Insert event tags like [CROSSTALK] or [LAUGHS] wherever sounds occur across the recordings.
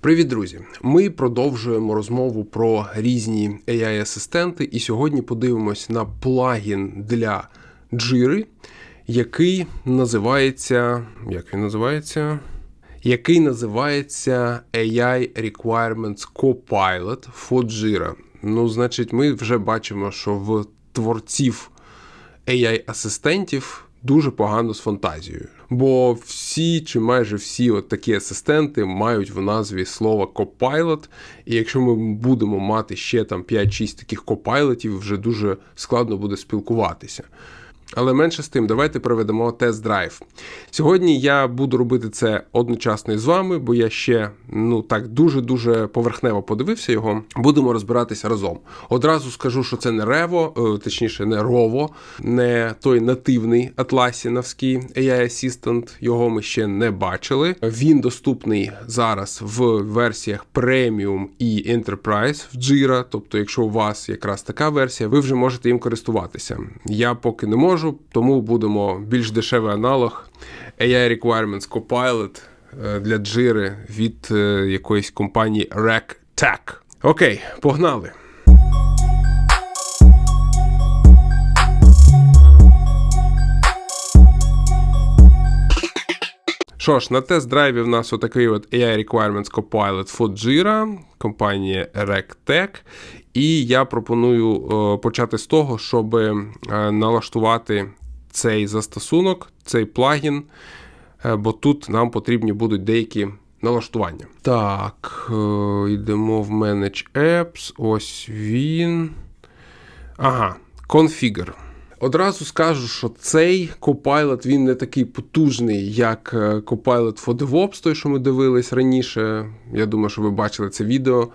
Привіт, друзі! Ми продовжуємо розмову про різні AI-асистенти, і сьогодні подивимось на плагін для Jira, який називається. Як він називається? Який називається AI Requirements Copilot for Jira. Ну, значить, ми вже бачимо, що в творців AI-асистентів дуже погано з фантазією. Бо всі чи майже всі от такі асистенти мають в назві слово Copilot, І якщо ми будемо мати ще там 5-6 таких копайлотів, вже дуже складно буде спілкуватися. Але менше з тим, давайте проведемо тест-драйв. Сьогодні я буду робити це одночасно із вами, бо я ще ну так дуже-дуже поверхнево подивився його. Будемо розбиратися разом. Одразу скажу, що це не Рево, точніше, не Рово, не той нативний атласіновський AI Assistant, Його ми ще не бачили. Він доступний зараз в версіях Premium і Enterprise в Jira. Тобто, якщо у вас якраз така версія, ви вже можете їм користуватися. Я поки не можу можу, тому будемо більш дешевий аналог AI Requirements Copilot е, для Jira від е, якоїсь компанії RecTech. Окей, погнали. Що ж, на тест-драйві в нас отакий от AI Requirements Copilot for Jira, компанія RecTech. І я пропоную е, почати з того, щоб е, налаштувати цей застосунок, цей плагін, е, бо тут нам потрібні будуть деякі налаштування. Так, йдемо в Manage Apps. Ось він. Ага, Configure. Одразу скажу, що цей Copilot, він не такий потужний, як Copilot for DevOps, той, що ми дивились раніше. Я думаю, що ви бачили це відео.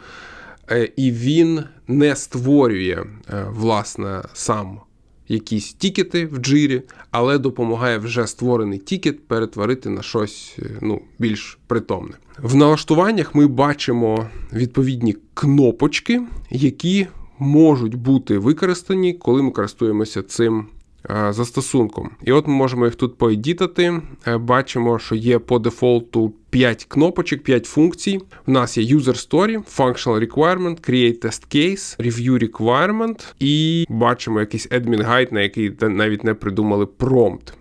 І він не створює е, власне сам якісь тікети в джирі, але допомагає вже створений тікет перетворити на щось е, ну, більш притомне. В налаштуваннях ми бачимо відповідні кнопочки, які можуть бути використані, коли ми користуємося цим застосунком. І от ми можемо їх тут поедітати. Е, бачимо, що є по дефолту 5 кнопочок, 5 функцій. У нас є User Story, Functional Requirement, Create Test Case, Review Requirement, і бачимо якийсь Admin Guide, на який навіть не придумали промпт.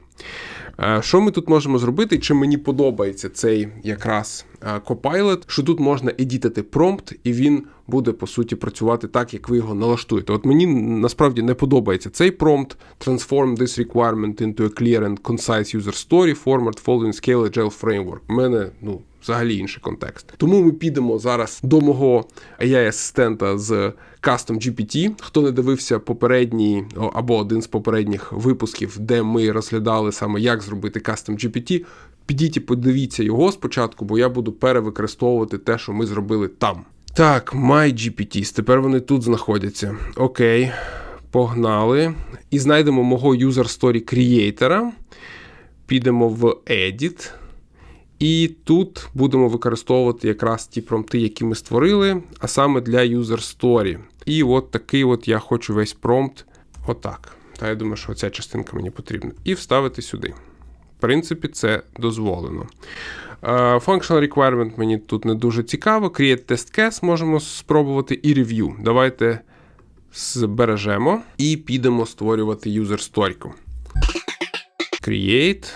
Е, що ми тут можемо зробити? Чи мені подобається цей якраз Copilot, що тут можна едітати промпт, і він буде по суті працювати так, як ви його налаштуєте. От мені насправді не подобається цей промпт. Transform this requirement into a clear and concise user story, format, following scale, agile framework. У мене, ну. Взагалі інший контекст. Тому ми підемо зараз до мого AI-асистента з Custom GPT. Хто не дивився попередній або один з попередніх випусків, де ми розглядали саме, як зробити Custom GPT, підіть і подивіться його спочатку, бо я буду перевикористовувати те, що ми зробили там. Так, MyGPTs, тепер вони тут знаходяться. Окей, погнали. І знайдемо мого User Story Creator. Підемо в Edit. І тут будемо використовувати якраз ті промпти, які ми створили, а саме для User Story. І от такий от я хочу весь промпт. Отак. Та я думаю, що ця частинка мені потрібна. І вставити сюди. Принципі, це дозволено. Functional requirement мені тут не дуже цікаво. Create test case можемо спробувати і review. Давайте збережемо і підемо створювати user story. Create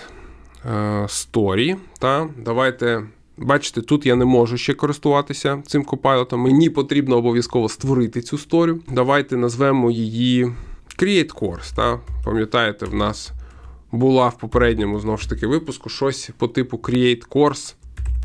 story. Та, Давайте. Бачите, тут я не можу ще користуватися цим копайлотом. Мені потрібно обов'язково створити цю сторію. Давайте назвемо її Create Course. Та? Пам'ятаєте, в нас була в попередньому знову ж таки випуску щось по типу Create Course.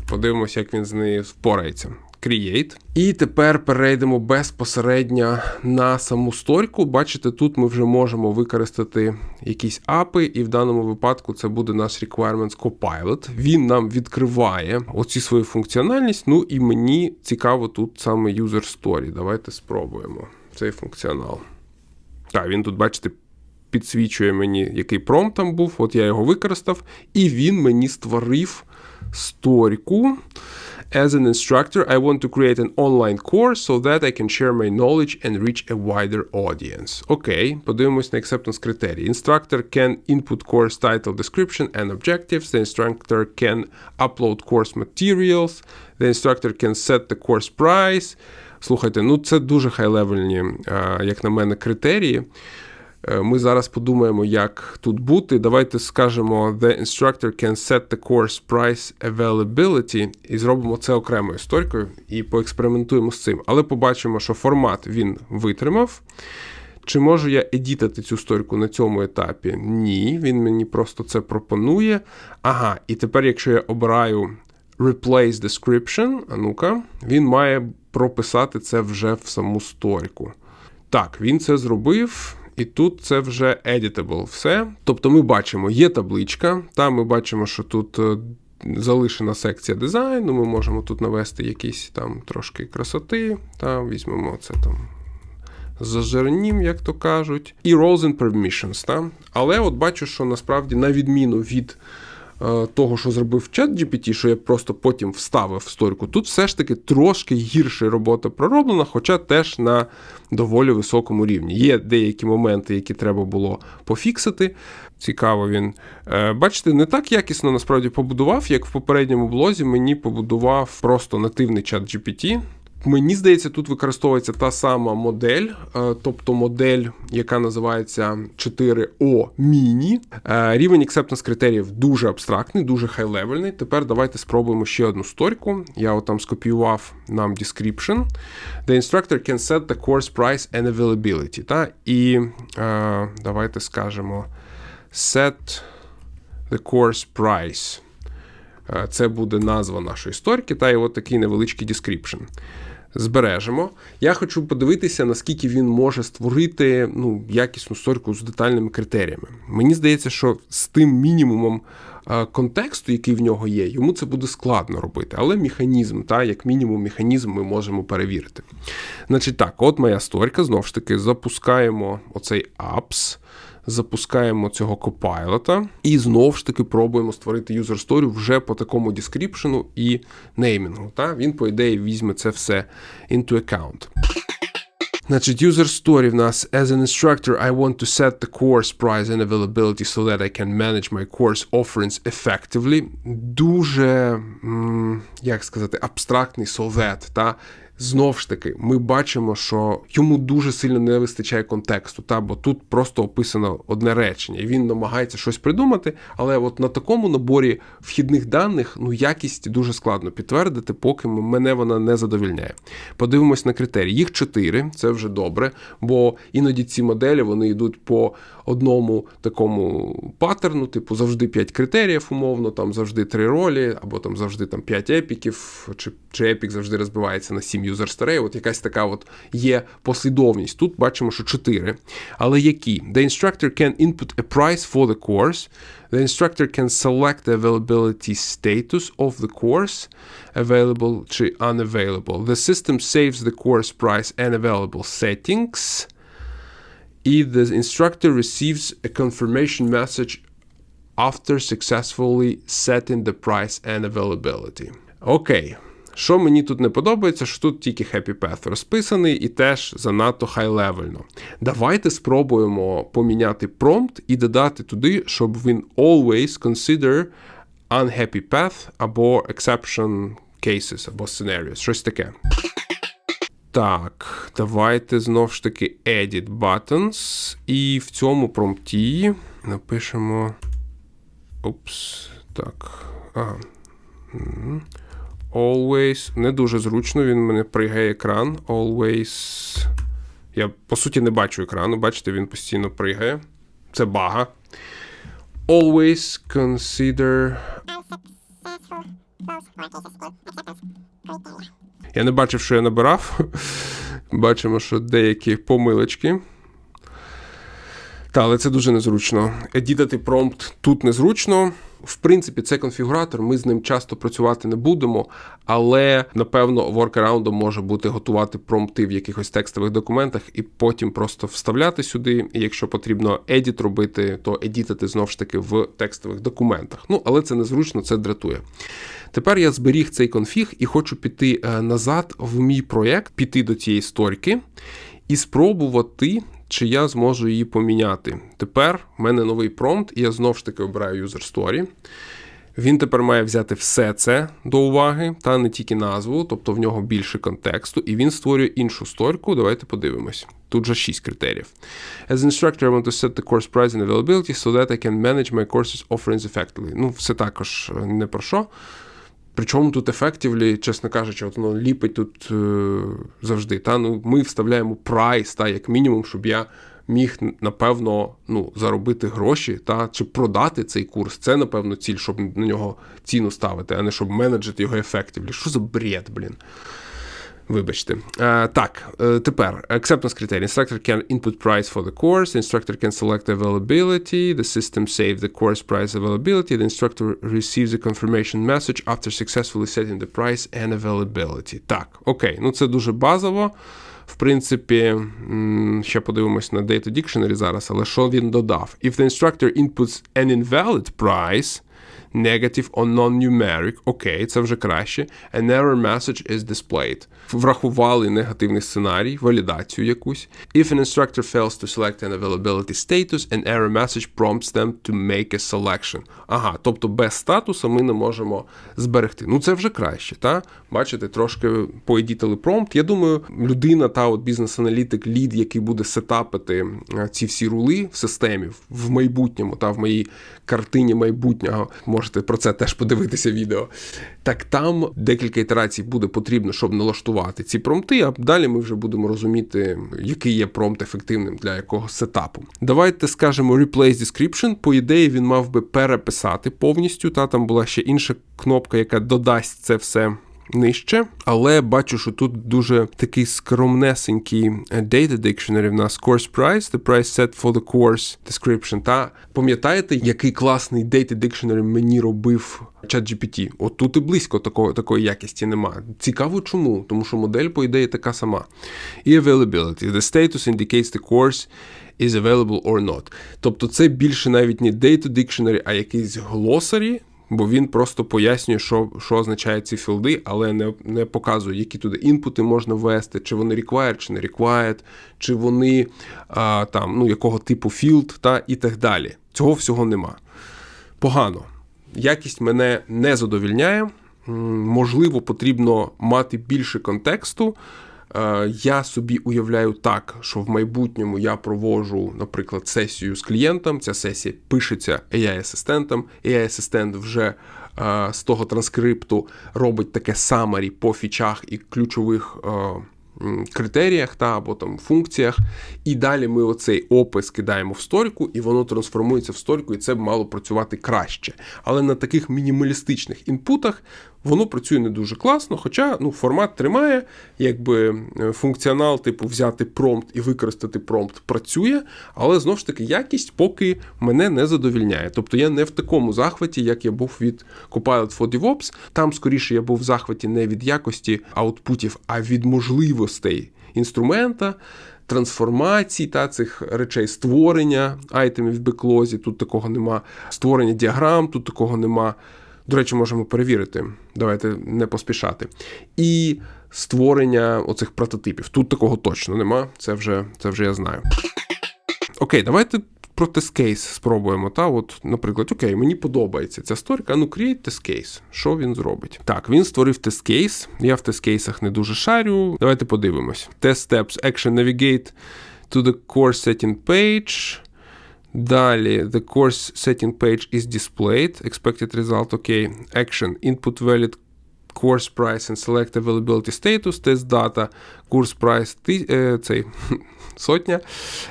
Подивимося, як він з нею впорається. Create. І тепер перейдемо безпосередньо на саму сторіку. Бачите, тут ми вже можемо використати якісь апи, і в даному випадку це буде наш Requirements Copilot. Він нам відкриває оці свою функціональність. Ну і мені цікаво тут саме User Story. Давайте спробуємо цей функціонал. Так, він тут, бачите, підсвічує мені, який промпт там був. От я його використав, і він мені створив сторіку. As an instructor, I want to create an online course so that I can share my knowledge and reach a wider audience. Окей, подивимось на acceptance критерії. Instructor can input course title, description and objectives. The instructor can upload course materials. The instructor can set the course price. Слухайте, ну це дуже хай-левельні, як на мене, критерії. Е, Ми зараз подумаємо, як тут бути. Давайте скажемо The instructor can set the course price availability і зробимо це окремою історикою і поекспериментуємо з цим. Але побачимо, що формат він витримав. Чи можу я едітати цю сторіку на цьому етапі? Ні, він мені просто це пропонує. Ага, і тепер, якщо я обираю Replace description, а ну-ка, він має прописати це вже в саму сторіку. Так, він це зробив. І тут це вже editable все. Тобто ми бачимо, є табличка, там ми бачимо, що тут е, залишена секція дизайну, ми можемо тут навести якісь там трошки красоти, Там візьмемо це там зажирнім, як то кажуть, і roles and permissions. Та? Але от бачу, що насправді, на відміну від того, що зробив чат GPT, що я просто потім вставив в сторіку, тут все ж таки трошки гірше робота пророблена, хоча теж на доволі високому рівні. Є деякі моменти, які треба було пофіксити. Цікаво він. Е, Бачите, не так якісно насправді побудував, як в попередньому блозі мені побудував просто нативний чат GPT. Мені здається, тут використовується та сама модель, е, тобто модель, яка називається 4O Mini. Е, Рівень acceptance критеріїв дуже абстрактний, дуже хай-левельний. Тепер давайте спробуємо ще одну сторіку. Я от там скопіював нам description. The instructor can set the course price and availability. Та? І е, давайте скажемо set the course price. Це буде назва нашої сторіки, та і от такий невеличкий description. Збережемо. Я хочу подивитися, наскільки він може створити ну, якісну сторіку з детальними критеріями. Мені здається, що з тим мінімумом е, контексту, який в нього є, йому це буде складно робити. Але механізм, та, як мінімум, механізм ми можемо перевірити. Значить так, от моя сторіка, знову ж таки, запускаємо оцей apps запускаємо цього копайлота і знову ж таки пробуємо створити user story вже по такому description і неймінгу. Та? Він, по ідеї, візьме це все into account. Значить, user story в нас as an instructor, I want to set the course price and availability so that I can manage my course offerings effectively. Дуже, як сказати, абстрактний совет. Та? Знов ж таки, ми бачимо, що йому дуже сильно не вистачає контексту, та бо тут просто описано одне речення, і він намагається щось придумати. Але от на такому наборі вхідних даних ну якість дуже складно підтвердити, поки мене вона не задовільняє. Подивимось на критерії. Їх чотири, це вже добре, бо іноді ці моделі вони йдуть по одному такому паттерну, типу завжди п'ять критеріїв, умовно, там завжди три ролі, або там завжди там п'ять епіків, чи, чи епік завжди розбивається на сім Users, юзерстерей, от якась така от є послідовність. Тут бачимо, що 4. Але які? The instructor can input a price for the course. The instructor can select the availability status of the course, available чи unavailable. The system saves the course price and available settings. І the instructor receives a confirmation message after successfully setting the price and availability. Okay. Що мені тут не подобається, що тут тільки Happy Path розписаний і теж занадто хай-левельно. Давайте спробуємо поміняти промпт і додати туди, щоб він always consider unhappy path або exception cases, або scenarios, щось таке. Так, давайте знов ж таки Edit Buttons. І в цьому промпті напишемо. Упс. Так. Ага. Always. Не дуже зручно, він мене пригає екран. Always. Я, по суті, не бачу екрану. Бачите, він постійно пригає. Це бага. Always consider. Я не бачив, що я набирав. [LAUGHS] Бачимо, що деякі помилочки. Та, але це дуже незручно. Едітати промпт тут незручно. В принципі, це конфігуратор, ми з ним часто працювати не будемо, але напевно воркараундом може бути готувати промпти в якихось текстових документах і потім просто вставляти сюди. І якщо потрібно едіт робити, то едітити знову ж таки в текстових документах. Ну, але це незручно, це дратує. Тепер я зберіг цей конфіг і хочу піти е, назад в мій проєкт, піти до цієї сторіки і спробувати, чи я зможу її поміняти. Тепер в мене новий промпт, і я знову ж таки обираю user story. Він тепер має взяти все це до уваги, та не тільки назву, тобто в нього більше контексту, і він створює іншу сторіку. Давайте подивимось. Тут же 6 критеріїв. As instructor, I want to set the course price and availability so that I can manage my courses offerings effectively. Ну, все також е, не про що. Причому тут effectively, чесно кажучи, от воно ліпить тут е, завжди. Та? Ну, Ми вставляємо прайс, та, як мінімум, щоб я міг, напевно, ну, заробити гроші та, чи продати цей курс. Це, напевно, ціль, щоб на нього ціну ставити, а не щоб менеджити його ефективлі. Що за бред, блін? Вибачте. Е, так, е, тепер acceptance критерій. Instructor can input price for the course, instructor can select availability, the system save the course price availability, the instructor receives a confirmation message after successfully setting the price and availability. Так, окей, ну це дуже базово. В принципі, м, ще подивимось на Data Dictionary зараз, але що він додав? If the instructor inputs an invalid price, negative or non-numeric, окей, це вже краще. An error message is displayed. Врахували негативний сценарій, валідацію якусь. If an instructor fails to select an availability status, an error message prompts them to make a selection. Ага, тобто без статусу ми не можемо зберегти. Ну це вже краще, та? Бачите, трошки поедітили промпт. Я думаю, людина та от бізнес-аналітик, лід, який буде сетапити е, ці всі рули в системі в майбутньому та в моїй картині майбутнього. Можете про це теж подивитися відео. Так там декілька ітерацій буде потрібно, щоб налаштувати ці промпти, а далі ми вже будемо розуміти, який є промпт ефективним для якого сетапу. Давайте скажемо replace description. По ідеї, він мав би переписати повністю. Та там була ще інша кнопка, яка додасть це все. Нижче, але бачу, що тут дуже такий скромнесенький data dictionary в нас course price, the price set for the course description. Та пам'ятаєте, який класний data dictionary мені робив ChatGPT? От тут і близько такої, такої якісті нема. Цікаво, чому? Тому що модель, по ідеї, така сама. І availability. The status indicates the course is available or not. Тобто це більше навіть не data dictionary, а якийсь glossary, бо він просто пояснює, що що означає ці філди, але не не показує, які туди інпути можна ввести, чи вони required, чи не required, чи вони а, там, ну, якого типу філд, та і так далі. Цього всього нема. Погано. Якість мене не задовільняє. Можливо, потрібно мати більше контексту. Я собі уявляю так, що в майбутньому я провожу, наприклад, сесію з клієнтом. Ця сесія пишеться AI-асистентом. AI-асистент вже з того транскрипту робить таке самарі по фічах і ключових критеріях та або там функціях. І далі ми оцей опис кидаємо в сторіку, і воно трансформується в сторіку, і це б мало працювати краще. Але на таких мінімалістичних інпутах воно працює не дуже класно, хоча ну, формат тримає, якби е, функціонал, типу, взяти промпт і використати промпт працює, але знову ж таки якість поки мене не задовільняє. Тобто я не в такому захваті, як я був від Copilot for DevOps. Там скоріше я був в захваті не від якості аутпутів, а від можливостей інструмента. Трансформацій та цих речей створення айтемів в беклозі, тут такого нема. Створення діаграм, тут такого нема. До речі, можемо перевірити. Давайте не поспішати. І створення оцих прототипів. Тут такого точно нема. Це вже це вже я знаю. Окей, давайте про тест-кейс спробуємо. Та, от, Наприклад, окей, мені подобається ця сторіка. Ну, create тест-кейс. Що він зробить? Так, він створив тест-кейс. Я в тест-кейсах не дуже шарю. Давайте подивимось. Test steps, action navigate to the course setting page. Далі, the course setting page is displayed. Expected result, окей. Okay. Action, input valid course price and select availability status, test data, course price ти, е, цей, сотня.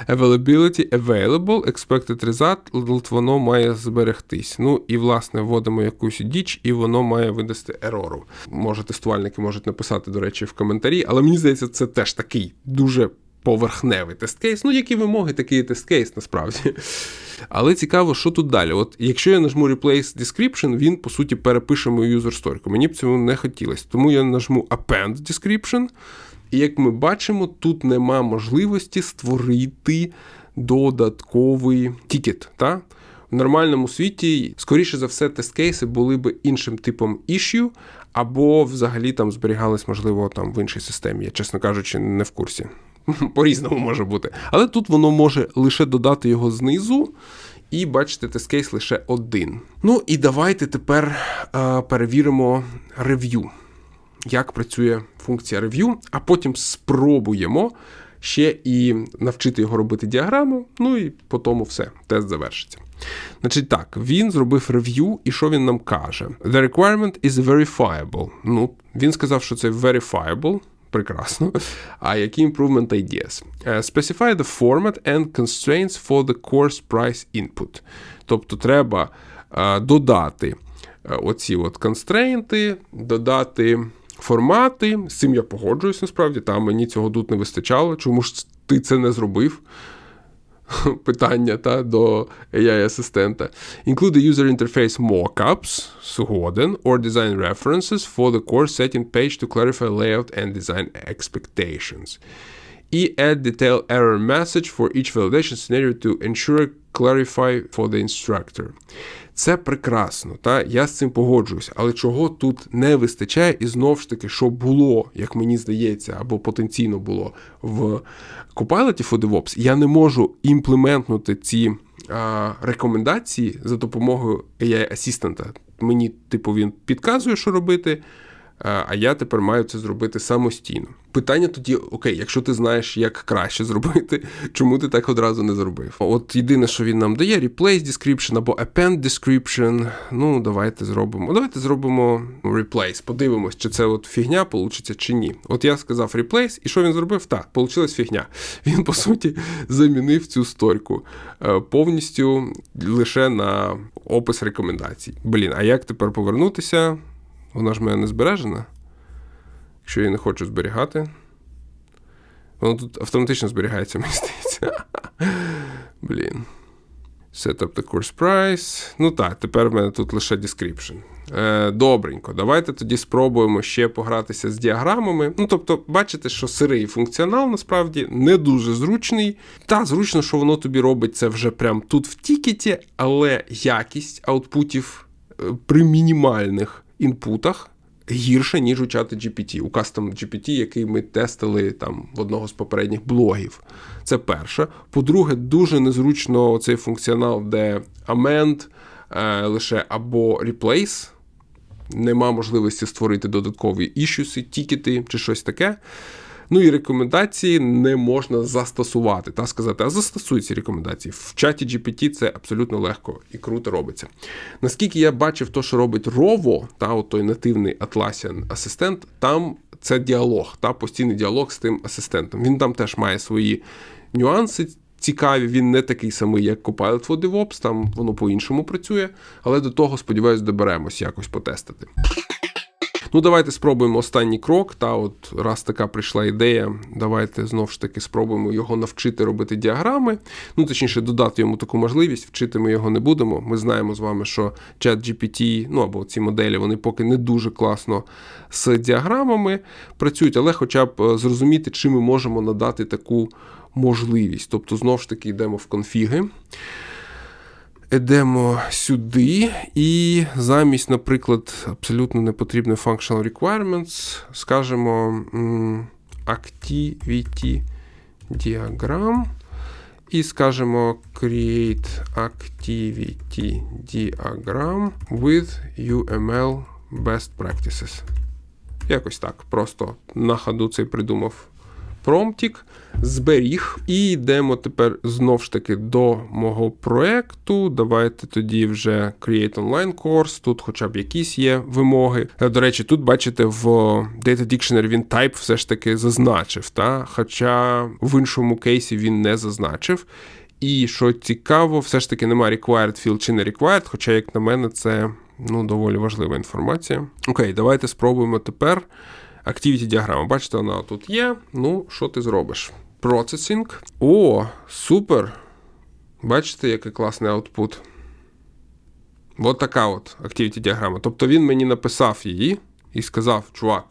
Availability available, expected result, воно має зберегтись. Ну і, власне, вводимо якусь діч, і воно має видасти ерору. Може, тестувальники можуть написати, до речі, в коментарі, але мені здається, це теж такий дуже поверхневий тест-кейс. Ну, які вимоги, такий тест-кейс насправді. Але цікаво, що тут далі. От Якщо я нажму Replace Description, він, по суті, перепише мою user story. Мені б цього не хотілося. Тому я нажму Append Description. І як ми бачимо, тут нема можливості створити додатковий тікет. Та? В нормальному світі, скоріше за все, тест-кейси були б іншим типом issue, або взагалі там зберігались, можливо, там в іншій системі. Я, чесно кажучи, не в курсі. [LAUGHS] По-різному може бути. Але тут воно може лише додати його знизу. І бачите, тест-кейс лише один. Ну і давайте тепер е, перевіримо рев'ю, як працює функція рев'ю, а потім спробуємо ще і навчити його робити діаграму. Ну і по тому все, тест завершиться. Значить так, він зробив рев'ю, і що він нам каже? The requirement is verifiable. Ну, він сказав, що це verifiable. Прекрасно. А які improvement ideas? Uh, specify the format and constraints for the course price input. Тобто треба uh, додати uh, оці от констрейнти, додати формати. З цим я погоджуюсь насправді. Там мені цього тут не вистачало. Чому ж ти це не зробив? [LAUGHS] питання та, до AI-асистента. Include the user interface mockups, згоден, or design references for the course setting page to clarify layout and design expectations. І add detailed error message for each validation scenario to ensure clarify for the instructor. Це прекрасно, та я з цим погоджуюсь, але чого тут не вистачає, і знов ж таки, що було, як мені здається, або потенційно було в Copilot for DevOps, я не можу імплементнути ці а, рекомендації за допомогою AI-асістента. Мені, типу, він підказує, що робити. А я тепер маю це зробити самостійно. Питання тоді: окей, якщо ти знаєш, як краще зробити, [LAUGHS] чому ти так одразу не зробив? От єдине, що він нам дає, replace description або append description. Ну, давайте зробимо. Давайте зробимо replace. Подивимось, чи це от фігня получиться чи ні. От я сказав replace, і що він зробив? Так, получилась фігня. [LAUGHS] Він, по суті, замінив цю сторіку повністю лише на опис рекомендацій. Блін, а як тепер повернутися? Вона ж в мене не збережена. Якщо я її не хочу зберігати. Воно тут автоматично зберігається, мені здається. [LAUGHS] Блін. Set up the course price. Ну так, тепер в мене тут лише description. Е, Добренько. Давайте тоді спробуємо ще погратися з діаграмами. Ну, тобто, бачите, що сирий функціонал насправді не дуже зручний. Та, зручно, що воно тобі робить це вже прямо тут в тікеті, але якість аутпутів при мінімальних інпутах гірше, ніж у чати GPT, у Custom GPT, який ми тестили там в одного з попередніх блогів. Це перше. По-друге, дуже незручно цей функціонал, де amend е, лише або replace. Нема можливості створити додаткові ішюси, тікети чи щось таке. Ну і рекомендації не можна застосувати та сказати, а застосуй ці рекомендації. В чаті GPT це абсолютно легко і круто робиться. Наскільки я бачив, то, що робить Rovo, та от той нативний Atlassian асистент, там це діалог, та постійний діалог з тим асистентом. Він там теж має свої нюанси. Цікаві, він не такий самий, як Copilot for DevOps, там воно по-іншому працює, але до того, сподіваюся, доберемось якось потестити. Ну, давайте спробуємо останній крок. Та от раз така прийшла ідея, давайте знову ж таки спробуємо його навчити робити діаграми. Ну, точніше, додати йому таку можливість, вчити ми його не будемо. Ми знаємо з вами, що чат GPT, ну або ці моделі, вони поки не дуже класно з діаграмами працюють, але хоча б е, зрозуміти, чи ми можемо надати таку можливість. Тобто, знову ж таки, йдемо в конфіги. Йдемо сюди, і замість, наприклад, абсолютно непотрібне functional requirements, скажемо activity diagram. І скажемо create activity diagram with UML best practices. Якось так. Просто на ходу цей придумав промптік, зберіг. І йдемо тепер знов ж таки до мого проекту. Давайте тоді вже Create Online Course. Тут хоча б якісь є вимоги. Е, до речі, тут бачите, в Data Dictionary він type все ж таки зазначив, та? хоча в іншому кейсі він не зазначив. І що цікаво, все ж таки немає required field чи не required, хоча, як на мене, це ну, доволі важлива інформація. Окей, давайте спробуємо тепер Activity діаграма. Бачите, вона тут є. Ну, що ти зробиш? Processing. О, супер! Бачите, який класний аутпут. От така от activity діаграма. Тобто він мені написав її і сказав: чувак,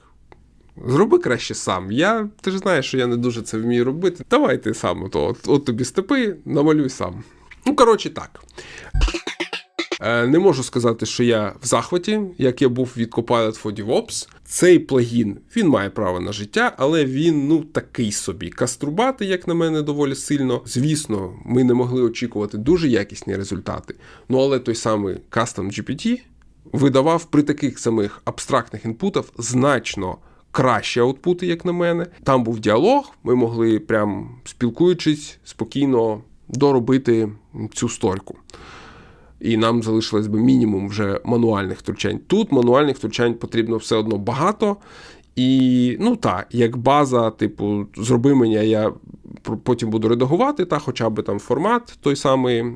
зроби краще сам. Я, ти ж знаєш, що я не дуже це вмію робити. Давай ти сам, от, от, от тобі степи, намалюй сам. Ну, коротше, так. Е, Не можу сказати, що я в захваті, як я був від Copilot for DevOps. Цей плагін він має право на життя, але він ну такий собі. Каструбати, як на мене, доволі сильно. Звісно, ми не могли очікувати дуже якісні результати. Ну але той самий Custom GPT видавав при таких самих абстрактних інпутах значно кращі аутпути, як на мене. Там був діалог, ми могли прям спілкуючись спокійно доробити цю сторіку і нам залишилось би мінімум вже мануальних втручань. Тут мануальних втручань потрібно все одно багато. І ну так, як база, типу, зроби мені, я потім буду редагувати, та хоча б там формат той самий е,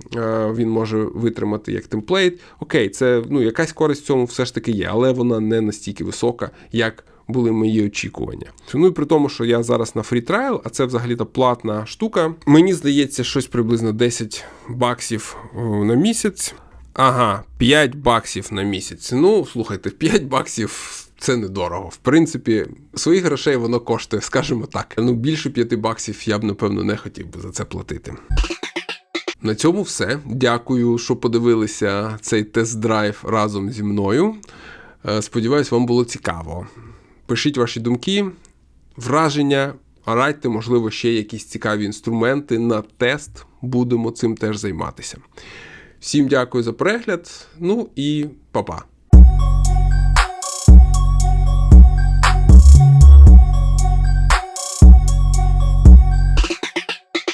він може витримати як темплейт. Окей, це ну, якась користь в цьому все ж таки є, але вона не настільки висока, як були мої очікування. Ну і при тому, що я зараз на фрі-трайл, а це взагалі-то платна штука. Мені здається, щось приблизно 10 баксів на місяць. Ага, 5 баксів на місяць. Ну, слухайте, 5 баксів. Це недорого. В принципі, своїх грошей воно коштує, скажімо так. Ну, більше 5 баксів я б, напевно, не хотів би за це платити. На цьому все. Дякую, що подивилися цей тест-драйв разом зі мною. Е, Сподіваюсь, вам було цікаво. Пишіть ваші думки, враження, радьте, можливо, ще якісь цікаві інструменти на тест. Будемо цим теж займатися. Всім дякую за перегляд. Ну і па-па.